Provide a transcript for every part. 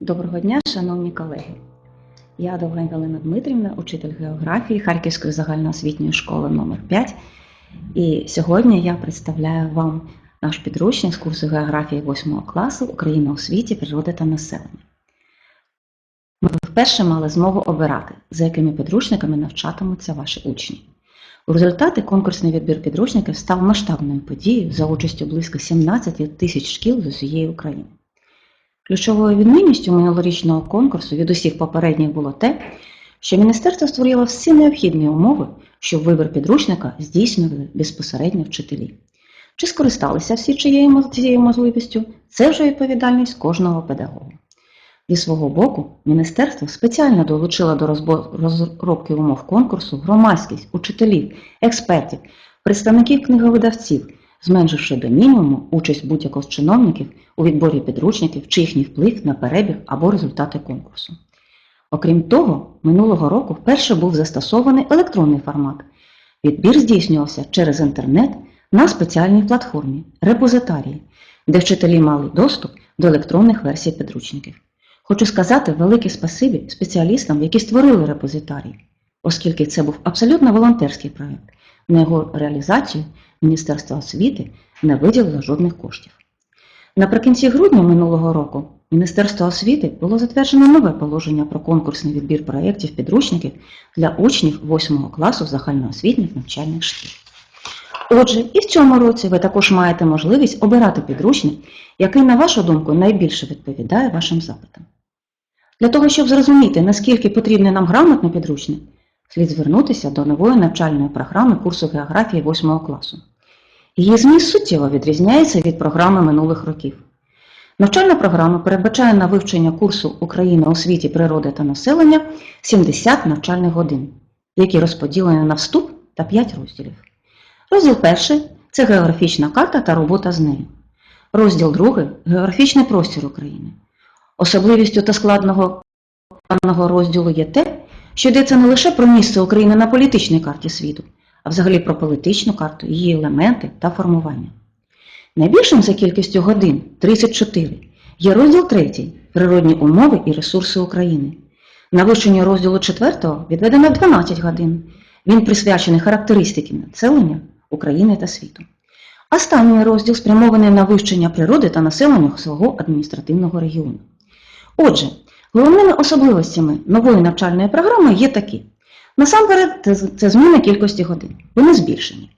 Доброго дня, шановні колеги. Я Довгань Галина Дмитрівна, учитель географії Харківської загальноосвітньої школи номер 5 І сьогодні я представляю вам наш підручник з курсу географії 8 класу Україна у світі, природа та населення. Ми вперше мали змогу обирати, за якими підручниками навчатимуться ваші учні. У результаті конкурсний відбір підручників став масштабною подією за участю близько 17 тисяч шкіл з усієї України. Ключовою відмінністю минулорічного конкурсу від усіх попередніх було те, що міністерство створило всі необхідні умови, щоб вибір підручника здійснювали безпосередньо вчителі. Чи скористалися всі цією можливістю, це вже відповідальність кожного педагога. Зі свого боку, міністерство спеціально долучило до розробки умов конкурсу громадськість, учителів, експертів, представників книговидавців, зменшивши до мінімуму участь будь-якого з чиновників у відборі підручників чи їхній вплив на перебіг або результати конкурсу. Окрім того, минулого року вперше був застосований електронний формат. Відбір здійснювався через інтернет на спеціальній платформі репозитарії, де вчителі мали доступ до електронних версій підручників. Хочу сказати велике спасибі спеціалістам, які створили репозитарій, оскільки це був абсолютно волонтерський проєкт. На його реалізацію Міністерство освіти не виділило жодних коштів. Наприкінці грудня минулого року Міністерство освіти було затверджено нове положення про конкурсний відбір проєктів підручників для учнів 8 класу загальноосвітніх навчальних шкіл. Отже, і в цьому році ви також маєте можливість обирати підручник, який, на вашу думку, найбільше відповідає вашим запитам. Для того, щоб зрозуміти, наскільки потрібний нам грамотний підручник, слід звернутися до нової навчальної програми курсу географії 8 класу. Її зміст суттєво відрізняється від програми минулих років. Навчальна програма передбачає на вивчення курсу Україна у світі природи та населення 70 навчальних годин, які розподілені на вступ та 5 розділів. Розділ перший це географічна карта та робота з нею. Розділ другий географічний простір України. Особливістю та складного розділу є те, що йдеться не лише про місце України на політичній карті світу, а взагалі про політичну карту, її елементи та формування. Найбільшим за кількістю годин 34 є розділ 3 Природні умови і ресурси України. На вивчення розділу 4 відведено 12 годин. Він присвячений характеристики населення України та світу. Останній розділ спрямований на вивчення природи та населення свого адміністративного регіону. Отже, головними особливостями нової навчальної програми є такі. Насамперед, це- зміна кількості годин, вони збільшені.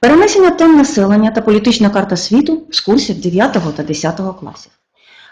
Перенесення тем населення та політична карта світу з курсів 9 та 10 класів.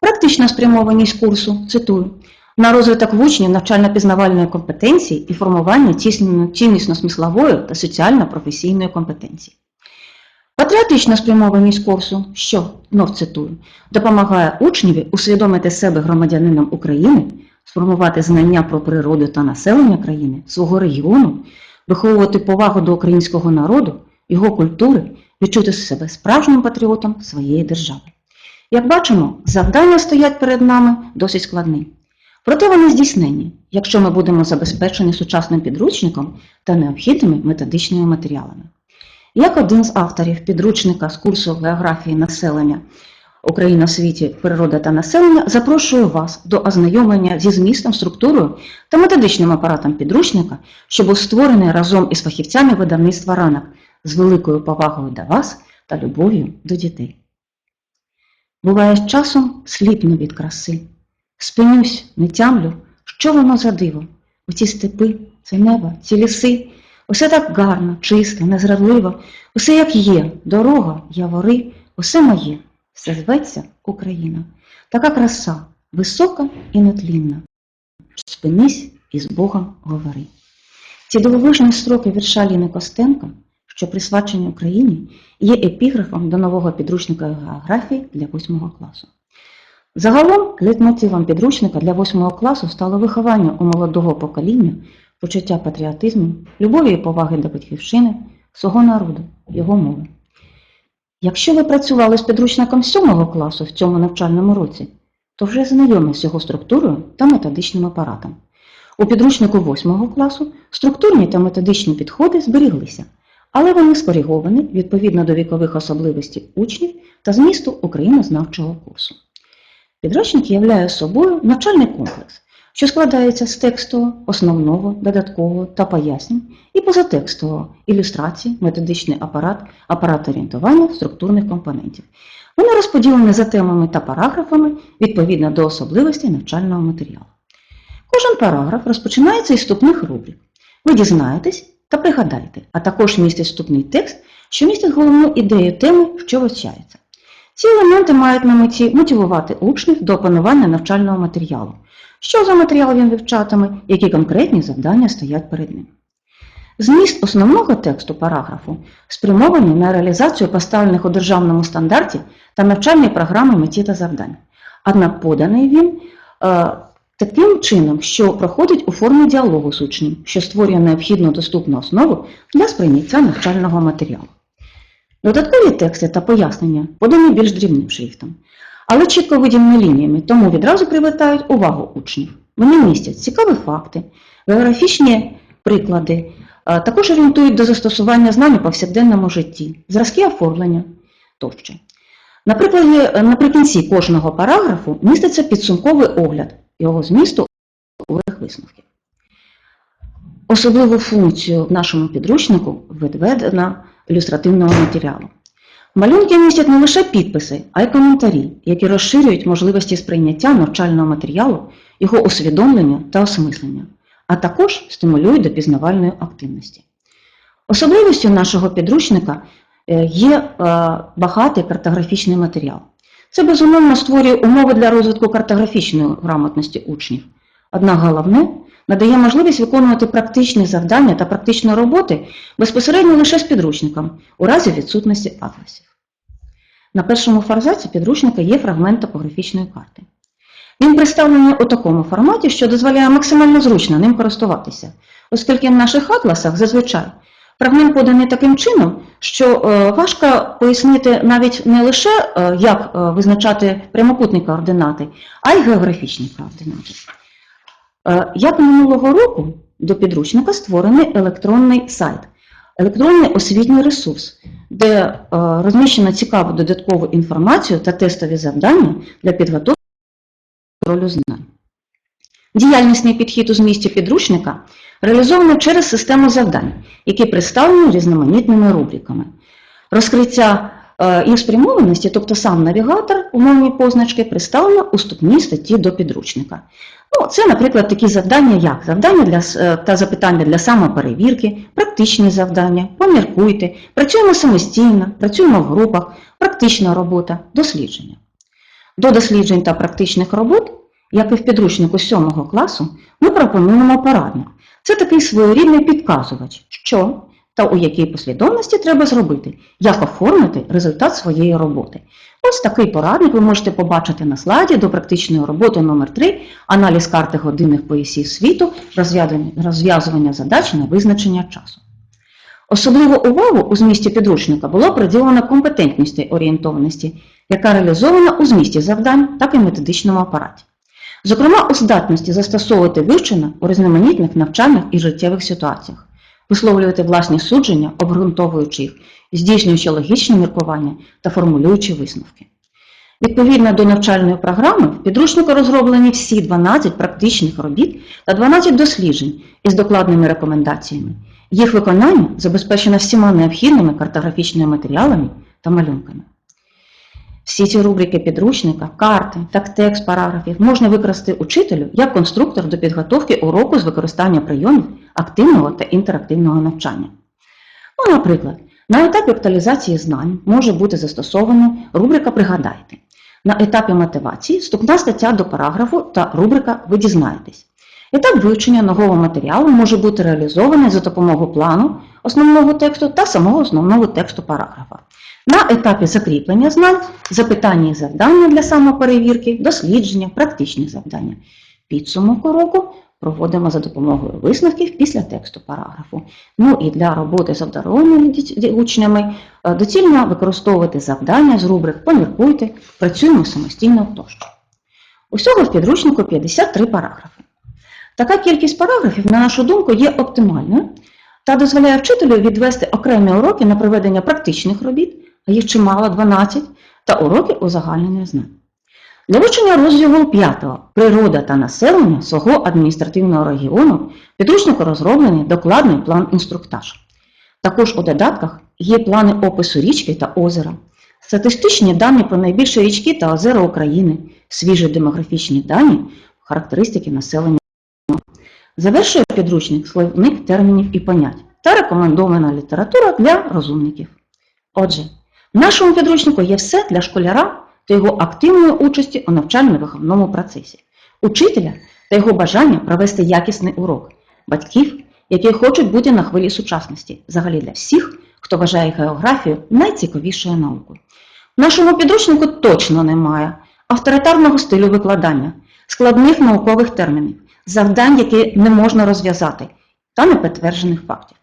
Практична спрямованість курсу, цитую, на розвиток в учнів навчально-пізнавальної компетенції і формування ціннісно-смислової та соціально-професійної компетенції. Патріотична спрямованість курсу, що, знов цитую, допомагає учневі усвідомити себе громадянином України, сформувати знання про природу та населення країни, свого регіону, виховувати повагу до українського народу, його культури, відчути себе справжнім патріотом своєї держави. Як бачимо, завдання стоять перед нами досить складні. Проте вони здійснені, якщо ми будемо забезпечені сучасним підручником та необхідними методичними матеріалами. Як один з авторів підручника з курсу географії населення Україна в світі, природа та населення, запрошую вас до ознайомлення зі змістом, структурою та методичним апаратом підручника, що був створений разом із фахівцями видавництва ранок з великою повагою до вас та любов'ю до дітей. Буває часом сліпну від краси. Спинюсь, не тямлю, що воно за диво. Оці степи, це небо, ці ліси. Усе так гарно, чисто, незрадливо, усе як є, дорога, явори, усе моє, все зветься Україна. Така краса, висока і нетлінна. Спинись і з Богом говори. Ці дивовижні строки вірша Ліни Костенко, що присвячені Україні, є епіграфом до нового підручника географії для 8 класу. Загалом, лейтмотивом підручника для 8 класу стало виховання у молодого покоління почуття патріотизму, любові і поваги до батьківщини, свого народу, його мови. Якщо ви працювали з підручником 7 класу в цьому навчальному році, то вже знайомі з його структурою та методичним апаратом. У підручнику 8 класу структурні та методичні підходи зберіглися, але вони скориговані відповідно до вікових особливостей учнів та змісту українознавчого курсу. Підручник являє собою навчальний комплекс, що складається з текстового, основного, додаткового та пояснень і позатекстового ілюстрацій, методичний апарат, апарат орієнтування структурних компонентів. Вони розподілені за темами та параграфами відповідно до особливостей навчального матеріалу. Кожен параграф розпочинається із вступних рубрик. Ви дізнаєтесь та пригадаєте, а також містить вступний текст, що містить головну ідею теми, що вивчається. Ці елементи мають на меті мотивувати учнів до опанування навчального матеріалу. Що за матеріал він вивчатиме, які конкретні завдання стоять перед ним. Зміст основного тексту параграфу спрямований на реалізацію поставлених у державному стандарті та навчальної програми меті та завдань. Однак поданий він е, таким чином, що проходить у формі діалогу з учнем, що створює необхідну доступну основу для сприйняття навчального матеріалу. Додаткові тексти та пояснення подані більш дрібним шрифтом, але чітко виділені лініями, тому відразу привертають увагу учнів. Вони містять цікаві факти, географічні приклади, також орієнтують до застосування знань у повсякденному житті, зразки оформлення тощо. Наприклад, наприкінці кожного параграфу міститься підсумковий огляд його змісту у висновків. Особливу функцію в нашому підручнику відведено ілюстративного матеріалу. Малюнки містять не лише підписи, а й коментарі, які розширюють можливості сприйняття навчального матеріалу, його усвідомлення та осмислення, а також стимулюють до пізнавальної активності. Особливістю нашого підручника е, є е, багатий картографічний матеріал. Це безумовно створює умови для розвитку картографічної грамотності учнів. Однак головне надає можливість виконувати практичні завдання та практичні роботи безпосередньо лише з підручником у разі відсутності атласів. На першому форзаці підручника є фрагмент топографічної карти. Він представлений у такому форматі, що дозволяє максимально зручно ним користуватися, оскільки в наших атласах зазвичай фрагмент поданий таким чином, що е, важко пояснити навіть не лише е, як е, визначати прямокутні координати, а й географічні координати. Як минулого року до підручника створений електронний сайт, електронний освітній ресурс, де е, розміщено цікаву додаткову інформацію та тестові завдання для підготовки контролю знань. Діяльнісний підхід у змісті підручника реалізовано через систему завдань, які представлені різноманітними рубриками. Розкриття е, їх спрямованості, тобто сам навігатор, умовні позначки, представлено у ступній статті до підручника. Ну, це, наприклад, такі завдання, як завдання для, е, та запитання для самоперевірки, практичні завдання, поміркуйте, працюємо самостійно, працюємо в групах, практична робота, дослідження. До досліджень та практичних робот, як і в підручнику 7 класу, ми пропонуємо порадник. Це такий своєрідний підказувач, що та у якій послідовності треба зробити, як оформити результат своєї роботи. Ось такий порадник ви можете побачити на слайді до практичної роботи номер 3 аналіз карти годинних поясів світу, розв'язування- задач на визначення часу. Особливу увагу у змісті підручника було приділено компетентності орієнтованості, яка реалізована у змісті завдань, так і методичному апараті. Зокрема, у здатності застосовувати вивчене у різноманітних навчальних і життєвих ситуаціях, висловлювати власні судження, обґрунтовуючи їх, здійснюючи логічні міркування та формулюючи висновки. Відповідно до навчальної програми, в підручнику розроблені всі 12 практичних робіт та 12 досліджень із докладними рекомендаціями. Їх виконання забезпечено всіма необхідними картографічними матеріалами та малюнками. Всі ці рубрики підручника, карти та текст параграфів можна використати учителю як конструктор до підготовки уроку з використання прийомів активного та інтерактивного навчання. Ну, наприклад, на етапі актуалізації знань може бути застосована рубрика Пригадайте. На етапі мотивації вступна стаття до параграфу та рубрика Ви дізнаєтесь. Етап вивчення нового матеріалу може бути реалізований за допомогою плану основного тексту та самого основного тексту параграфа. На етапі закріплення знань, запитання і завдання для самоперевірки, дослідження, практичні завдання. Підсумок уроку проводимо за допомогою висновків після тексту параграфу. Ну і для роботи з обдарованими учнями е, доцільно використовувати завдання з рубрик Поміркуйте, працюємо самостійно тощо. Усього в підручнику 53 параграфи. Така кількість параграфів, на нашу думку, є оптимальною та дозволяє вчителю відвести окремі уроки на проведення практичних робіт, а їх чимало 12, та уроки узагальнення знань. Для вивчення розділу 5 Природа та населення свого адміністративного регіону підручнику розроблений докладний план інструктаж. Також у додатках є плани опису річки та озера, статистичні дані про найбільші річки та озера України, свіжі демографічні дані, характеристики населення. Завершує підручник словник термінів і понять та рекомендована література для розумників. Отже, в нашому підручнику є все для школяра та його активної участі у навчально-виховному процесі, учителя та його бажання провести якісний урок, батьків, які хочуть бути на хвилі сучасності, взагалі для всіх, хто вважає географію найцікавішою наукою. В нашому підручнику точно немає авторитарного стилю викладання, складних наукових термінів, завдань, які не можна розв'язати, та непідтверджених фактів.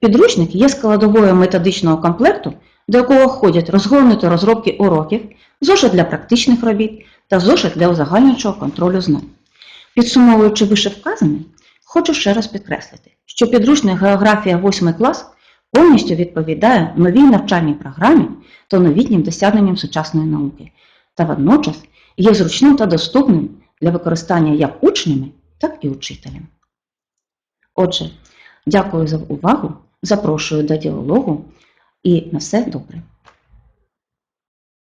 Підручник є складовою методичного комплекту, до якого входять розгорнуті розробки уроків, зошит для практичних робіт та зошит для узагальнюючого контролю знань. Підсумовуючи вище вказане, хочу ще раз підкреслити, що підручник географія 8 клас повністю відповідає новій навчальній програмі та новітнім досягненням сучасної науки, та водночас є зручним та доступним для використання як учнями, так і учителям. Отже, дякую за увагу, запрошую до діалогу і на все добре.